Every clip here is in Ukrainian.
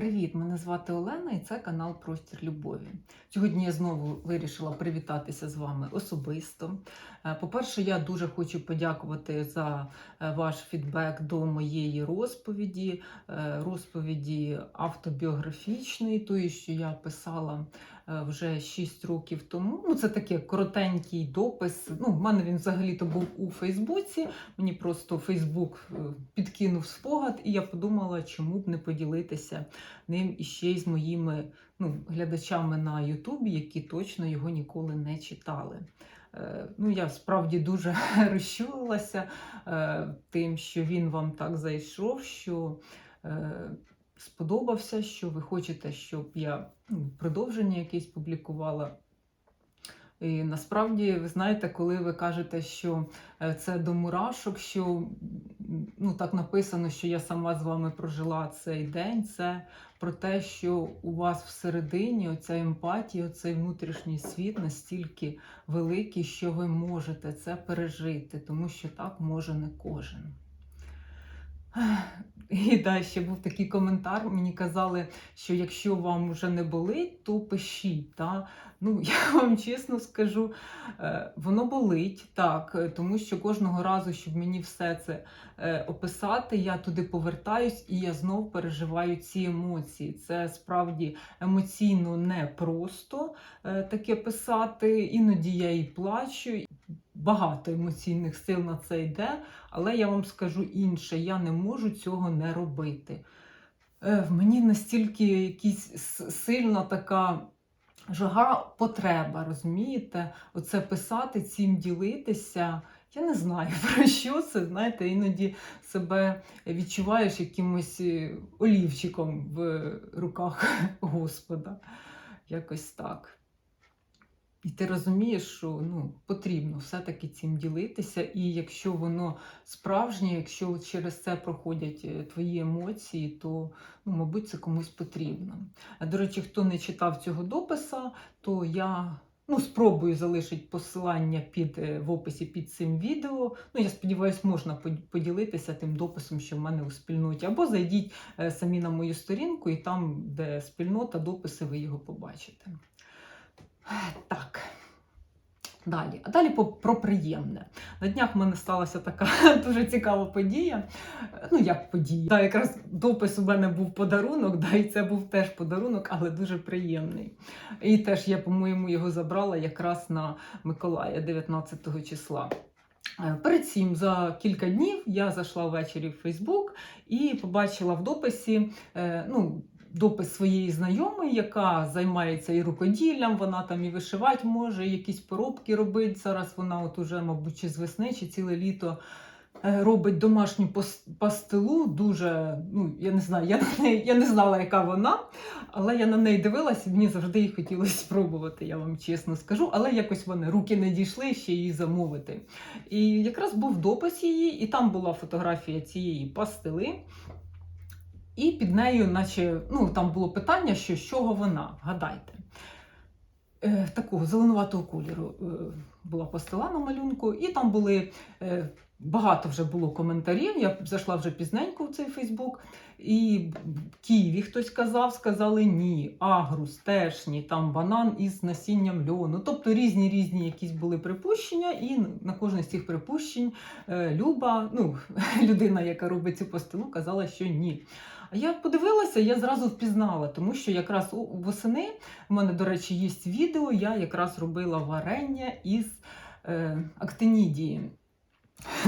Привіт! Мене звати Олена і це канал Простір Любові. Сьогодні я знову вирішила привітатися з вами особисто. Е, По-перше, я дуже хочу подякувати за е, ваш фідбек до моєї розповіді, е, розповіді автобіографічної, тої, що я писала вже 6 років тому. Ну, це таке коротенький допис. Ну, в мене він взагалі-то був у Фейсбуці. Мені просто Фейсбук е, підкинув спогад, і я подумала, чому б не поділитися ним іще й з моїми ну, глядачами на Ютубі, які точно його ніколи не читали. Е, Ну, я справді дуже розчулилася е, тим, що він вам так зайшов, що е, сподобався, що ви хочете, щоб я ну, продовження якесь публікувала. І насправді, ви знаєте, коли ви кажете, що е, це до мурашок, що ну, так написано, що я сама з вами прожила цей день, це про те, що у вас всередині оця емпатія, цей внутрішній світ настільки великий, що ви можете це пережити, тому що так може не кожен. І да, ще був такий коментар. Мені казали, що якщо вам вже не болить, то пишіть. Та? Ну, я вам чесно скажу, е, воно болить так, е, тому що кожного разу, щоб мені все це е, описати, я туди повертаюсь і я знов переживаю ці емоції. Це справді емоційно непросто таке писати. Іноді я і плачу. Багато емоційних сил на це йде, але я вам скажу інше: я не можу цього не робити. Е, В мені настільки якась сильна така жага, потреба, розумієте? Оце писати, цим ділитися. Я не знаю про що це. Знаєте, іноді себе відчуваєш якимось е, олівчиком в руках Господа. Якось так. І ти розумієш, що ну, потрібно все-таки цим ділитися, і якщо воно справжнє, якщо через це проходять е, твої емоції, то, ну, мабуть, це комусь потрібно. А, До речі, хто не читав цього дописа, то я ну, спробую залишити посилання під, е, в описі під цим відео. Ну, я сподіваюся, можна под- поділитися тим дописом, що в мене у спільноті. Або зайдіть е, самі на мою сторінку, і там, де спільнота, дописи, ви його побачите. Так. Далі. А далі про приємне. На днях в мене сталася така дуже цікава подія. Ну, як подія. Да, якраз допис у мене був подарунок, да, і це був теж подарунок, але дуже приємний. І теж я, по-моєму, його забрала якраз на Миколая 19 числа. Е, Перед цим за кілька днів я зайшла ввечері в Фейсбук і побачила в дописі е, ну, допис своєї знайомої, яка займається і рукоділлям, вона там і вишивати може, якісь поробки робить. Зараз вона от уже, мабуть, чи з весни, чи ціле літо е, робить домашню пастилу. Дуже, ну я не знаю, я, на я не знала, яка вона, але я на неї дивилась, і мені завжди її хотілося спробувати, я вам чесно скажу. Але якось вони руки не дійшли ще її замовити. І якраз був допис її, і там була фотографія цієї пастили. І під нею, наче, ну, там було питання, що з чого вона, гадайте. Е, такого зеленуватого кольору е, була пастила на малюнку, і там були е, багато вже було коментарів. Я зайшла вже пізненько в цей Фейсбук. І в Києві хтось казав, сказали ні, агрус, теж ні, там банан із насінням льону. Тобто різні різні якісь були припущення, і на кожне з цих припущень е, Люба, ну, людина, яка робить цю пастилу, казала, що ні. А я подивилася, я зразу впізнала, тому що якраз восени в мене, до речі, є відео, я якраз робила варення із е, актинідії.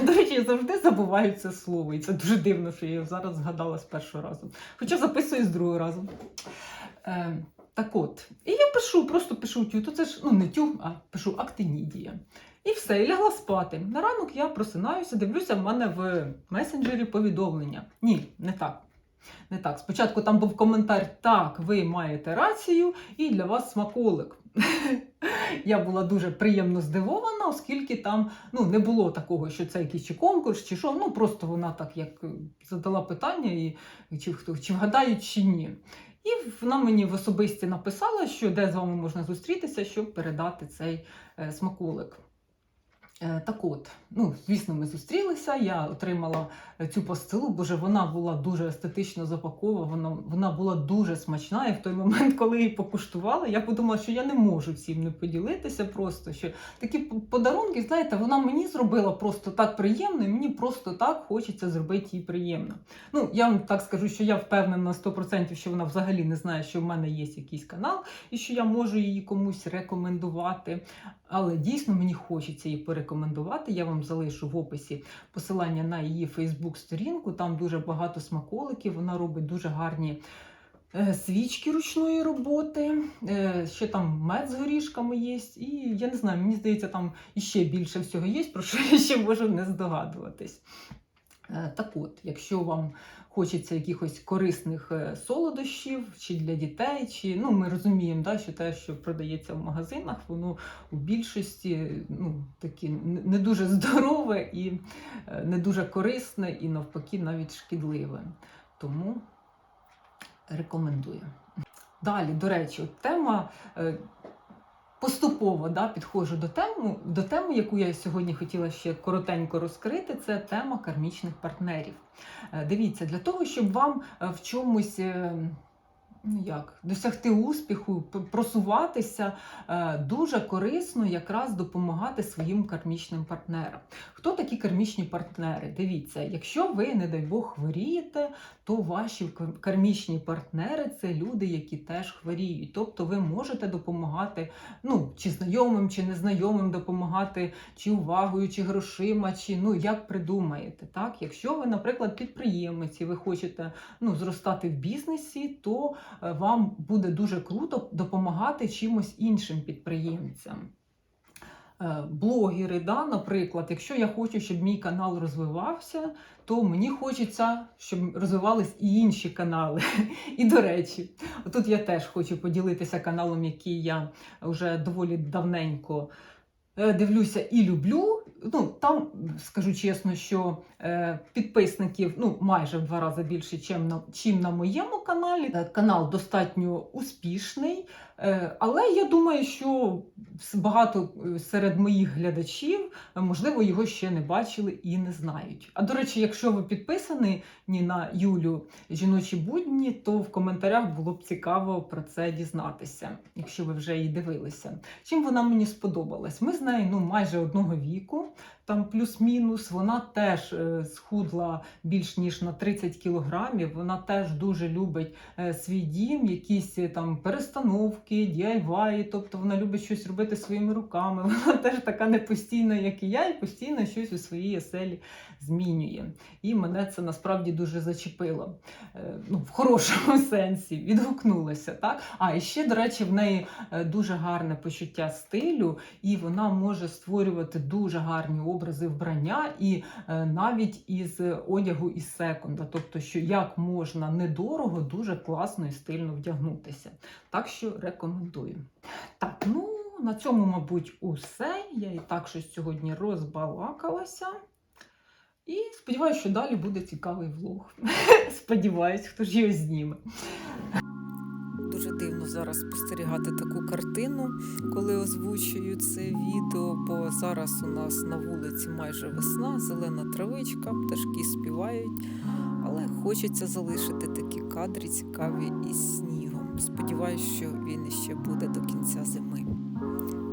До речі, я завжди забуваю це слово, і це дуже дивно, що я його зараз згадала з першого разу. Хоча записую з другого разу. Е, так от, і я пишу, просто пишу тю, то це ж ну не тю, а пишу актинідія. І все, і лягла спати. На ранок я просинаюся, дивлюся, в мене в месенджері повідомлення. Ні, не так. Не так. Спочатку там був коментар: так, ви маєте рацію, і для вас смаколик. Я була дуже приємно здивована, оскільки там ну, не було такого, що це якийсь чи конкурс, чи що. Ну просто вона так як е, задала питання, і чи хто чи вгадають, чи ні. І вона мені в особисті написала, що де з вами можна зустрітися, щоб передати цей е, смаколик. Е, Так от, ну, звісно, ми зустрілися. Я отримала е, цю пастилу, боже, вона була дуже естетично запакована, вона, вона була дуже смачна. І в той момент, коли її покуштувала, я подумала, що я не можу всім не поділитися. Просто що такі подарунки, знаєте, вона мені зробила просто так приємно, і мені просто так хочеться зробити їй приємно. Ну, я вам так скажу, що я впевнена на 100%, що вона взагалі не знає, що в мене є якийсь канал, і що я можу її комусь рекомендувати. Але дійсно мені хочеться її порекомендувати. Я вам залишу в описі посилання на її Фейсбук-сторінку. Там дуже багато смаколиків. Вона робить дуже гарні е, свічки ручної роботи. Е, Ще там мед з горішками є. І я не знаю, мені здається, там іще більше всього є, про що я ще можу не здогадуватись. Е, Так от, якщо вам хочеться якихось корисних е, солодощів, чи для дітей, чи ну ми розуміємо, да, що те, що продається в магазинах, воно у більшості ну, такі не дуже здорове і е, не дуже корисне, і навпаки, навіть шкідливе. Тому рекомендую. Далі, до речі, тема. Поступово да, підходжу до теми, до теми, яку я сьогодні хотіла ще коротенько розкрити, це тема кармічних партнерів. Е, Дивіться, для того, щоб вам е, в чомусь е, як, досягти успіху, просуватися, е, дуже корисно якраз допомагати своїм кармічним партнерам. Хто такі кармічні партнери? Дивіться, якщо ви, не дай Бог, хворієте, то ваші кармічні партнери це люди, які теж хворіють. Тобто ви можете допомагати ну, чи знайомим, чи незнайомим допомагати, чи увагою, чи грошима, чи ну як придумаєте. Так? Якщо ви, наприклад, підприємець і ви хочете ну, зростати в бізнесі, то вам буде дуже круто допомагати чимось іншим підприємцям. Е, Блогери, да, наприклад, якщо я хочу, щоб мій канал розвивався, то мені хочеться, щоб розвивались і інші канали. І до речі, тут я теж хочу поділитися каналом, який я вже доволі давненько е, дивлюся і люблю. Ну, там скажу чесно, що е, підписників ну, майже в два рази більше, чим на, чим на моєму каналі. Е, Канал достатньо успішний, е, але я думаю, що багато е, серед моїх глядачів, е, можливо, його ще не бачили і не знають. А до речі, якщо ви підписані на Юлю жіночі будні, то в коментарях було б цікаво про це дізнатися, якщо ви вже її дивилися. Чим вона мені сподобалась? Ми з нею ну, майже одного віку, там плюс-мінус. Вона теж е, схудла більш ніж на 30 кілограмів. Вона теж дуже любить е, свій дім, якісь е, там перестановки, DIY, тобто вона любить щось робити своїми руками. Вона теж така непостійна, як і я, і постійно щось у своїй оселі змінює. І мене це насправді дуже зачепило. Е, Ну, в хорошому сенсі відгукнулося. Так? А і ще, до речі, в неї е, дуже гарне почуття стилю, і вона може створювати дуже гарні образи вбрання, і е, навіть із одягу із секонда. Тобто, що як можна недорого, дуже класно і стильно вдягнутися. Так що рекомендую. Так, ну на цьому, мабуть, усе. Я і так щось сьогодні розбалакалася. І сподіваюся, що далі буде цікавий влог. Сподіваюсь, хто ж його зніме. Дуже дивно зараз спостерігати таку картину, коли озвучую це відео, бо зараз у нас на вулиці майже весна, зелена травичка, пташки співають, але хочеться залишити такі кадри цікаві із снігом. Сподіваюсь, що він іще буде до кінця зими.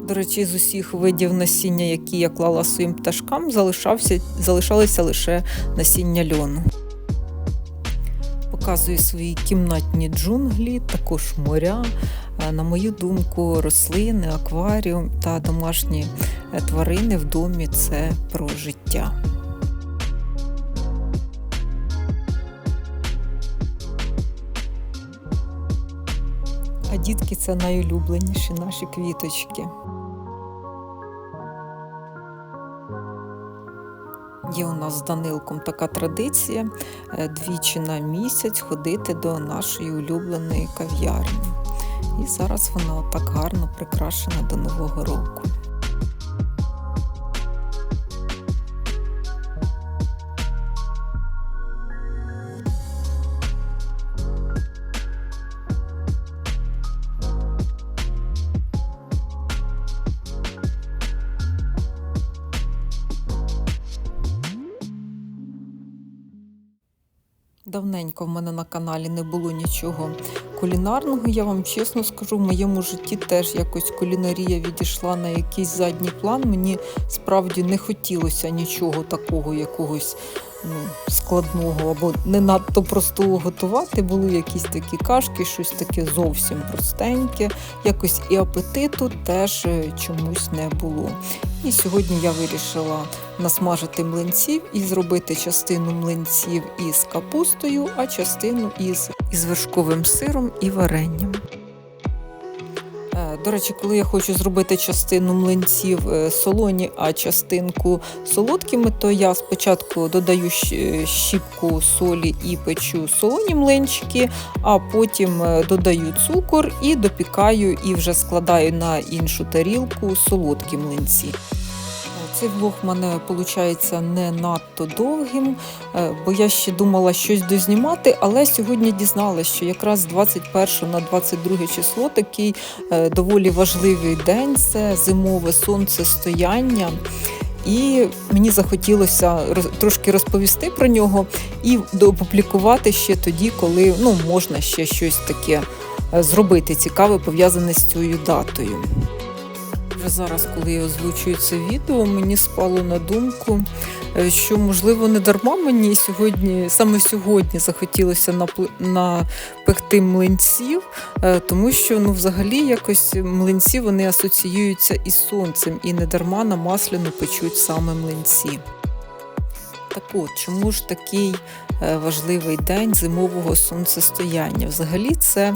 До речі, з усіх видів насіння, які я клала своїм пташкам, залишався, залишалися лише насіння льону. Показую свої кімнатні джунглі, також моря. На мою думку, рослини, акваріум та домашні е, тварини в домі це про життя. А дітки це найулюбленіші наші квіточки. Є у нас з Данилком така традиція е, двічі на місяць ходити до нашої улюбленої кав'ярні. І зараз вона так гарно прикрашена до Нового року. Давненько в мене на каналі не було нічого кулінарного. Я вам чесно скажу, в моєму житті теж якось кулінарія відійшла на якийсь задній план. Мені справді не хотілося нічого такого, якогось ну, складного або не надто простого готувати. Були якісь такі кашки, щось таке зовсім простеньке. Якось і апетиту теж е, чомусь не було. І сьогодні я вирішила насмажити млинців і зробити частину млинців із капустою, а частину із, із вершковим сиром і варенням. Е, До речі, коли я хочу зробити частину млинців е, солоні, а частинку солодкими, то я спочатку додаю щіпку солі і печу солоні млинчики, а потім е, додаю цукор і допікаю і вже складаю на іншу тарілку солодкі млинці. Цей влог в мене виходить не надто довгим, е, бо я ще думала щось дознімати, але сьогодні дізналася, що якраз з 21 на 22 число такий е, доволі важливий день це зимове сонцестояння. І мені захотілося трошки розповісти про нього і опублікувати ще тоді, коли ну, можна ще щось таке е, зробити цікаве, пов'язане з цією датою. Вже зараз, коли я озвучую це відео, мені спало на думку, е, що можливо не дарма мені сьогодні, саме сьогодні захотілося напекти млинців, е, тому що ну, взагалі якось млинці вони асоціюються із сонцем, і не дарма на масляну печуть саме млинці. Так от, чому ж такий важливий день зимового сонцестояння? Взагалі це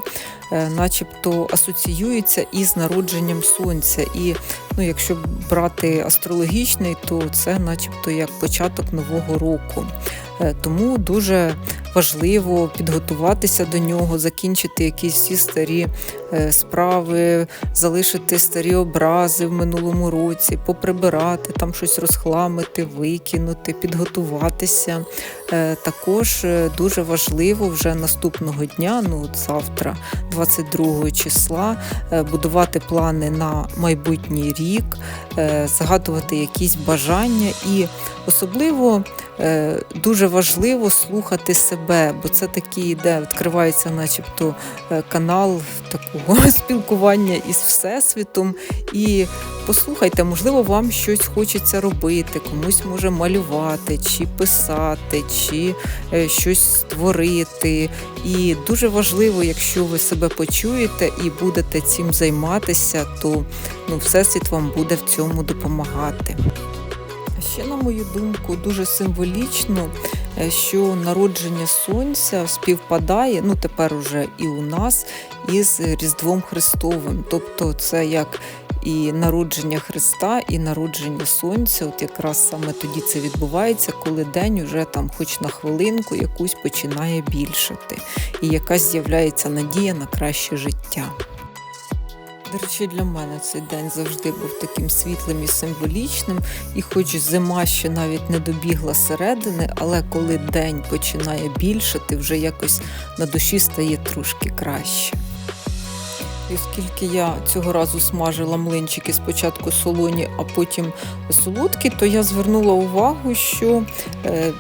е, начебто асоціюється із народженням сонця. І ну, якщо брати астрологічний, то це начебто як початок нового року. Е, Тому дуже важливо підготуватися до нього, закінчити якісь всі старі е, справи, залишити старі образи в минулому році, поприбирати, там щось розхламити, викинути, підготуватися. Е, Також дуже важливо вже наступного дня, ну от завтра, 22 числа, будувати плани на майбутній рік, загадувати якісь бажання і особливо дуже важливо слухати себе, бо це такий, де відкривається, начебто, е, канал такого спілкування із Всесвітом. І послухайте, можливо, вам щось хочеться робити, комусь може малювати, чи писати, чи е, щось створити. І дуже важливо, якщо ви себе почуєте і будете цим займатися, то ну, Всесвіт вам буде в цьому допомагати. Ще, на мою думку, дуже символічно, е, що народження сонця співпадає, ну тепер уже і у нас, із Різдвом Христовим. Тобто це як і народження Христа, і народження Сонця. От якраз саме тоді це відбувається, коли день уже там, хоч на хвилинку, якусь починає більшати, і якась з'являється надія на краще життя. До речі, для мене цей день завжди був таким світлим і символічним. І хоч зима ще навіть не добігла середини, але коли день починає більшати, вже якось на душі стає трошки краще. І оскільки я цього разу смажила млинчики спочатку солоні, а потім солодкі, то я звернула увагу, що е,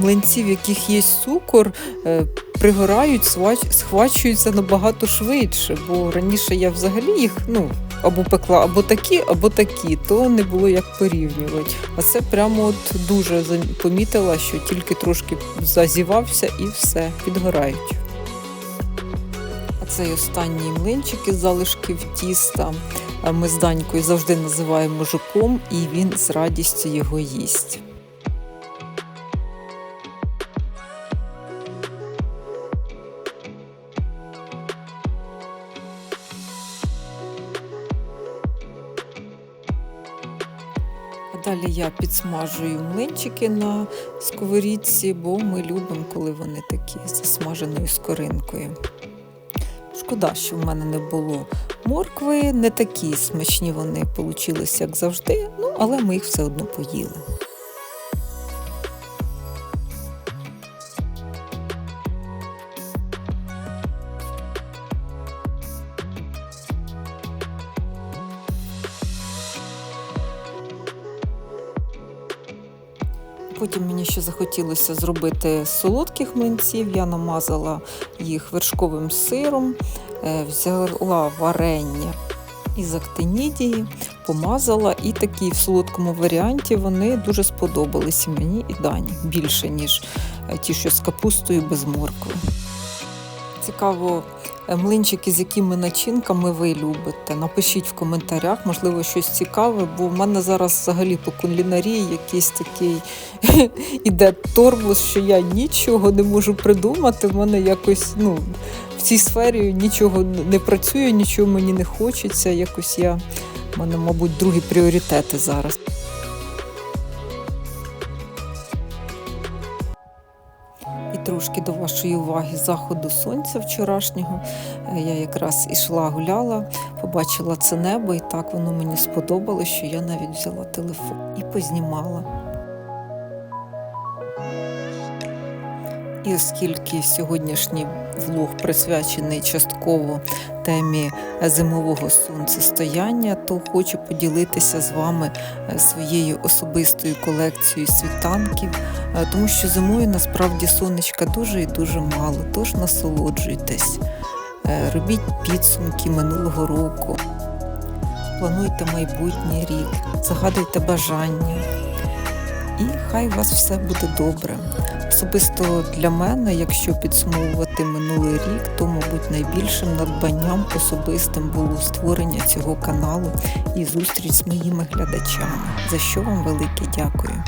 млинці, в яких є цукор, е, пригорають, схвачуються набагато швидше, бо раніше я взагалі їх ну, або пекла або такі, або такі, то не було як порівнювати. А це прямо от дуже помітила, що тільки трошки зазівався і все, підгорають. А цей останній млинчик із залишків тіста ми з Данькою завжди називаємо жуком, і він з радістю його їсть. Я підсмажую млинчики на сковорідці, бо ми любимо, коли вони такі з засмаженою скоринкою. Шкода, що в мене не було моркви, не такі смачні вони вийшли, як завжди, ну, але ми їх все одно поїли. Ще захотілося зробити солодких млинців. Я намазала їх вершковим сиром, е, взяла варення із актинідії, помазала, і такі в солодкому варіанті вони дуже сподобалися мені і Дані більше, ніж е, ті, що з капустою без моркви. Цікаво, млинчики, з якими начинками ви любите. Напишіть в коментарях, можливо, щось цікаве, бо в мене зараз взагалі по кулінарії якийсь такий іде торбус, що я нічого не можу придумати. В мене якось ну, в цій сфері нічого не працює, нічого мені не хочеться. Якось я в мене, мабуть, другі пріоритети зараз. Трошки до вашої уваги заходу сонця вчорашнього. Е, Я якраз ішла гуляла, побачила це небо, і так воно мені сподобалось, що я навіть взяла телефон і познімала. І оскільки сьогоднішній влог присвячений частково темі зимового сонцестояння, то хочу поділитися з вами е, своєю особистою колекцією світанків, е, тому що зимою насправді сонечка дуже і дуже мало, тож насолоджуйтесь, Е, робіть підсумки минулого року, плануйте майбутній рік, загадуйте бажання. І хай у вас все буде добре. Особисто для мене, якщо підсумовувати минулий рік, то, мабуть, найбільшим надбанням особистим було створення цього каналу і зустріч з моїми глядачами, за що вам велике дякую.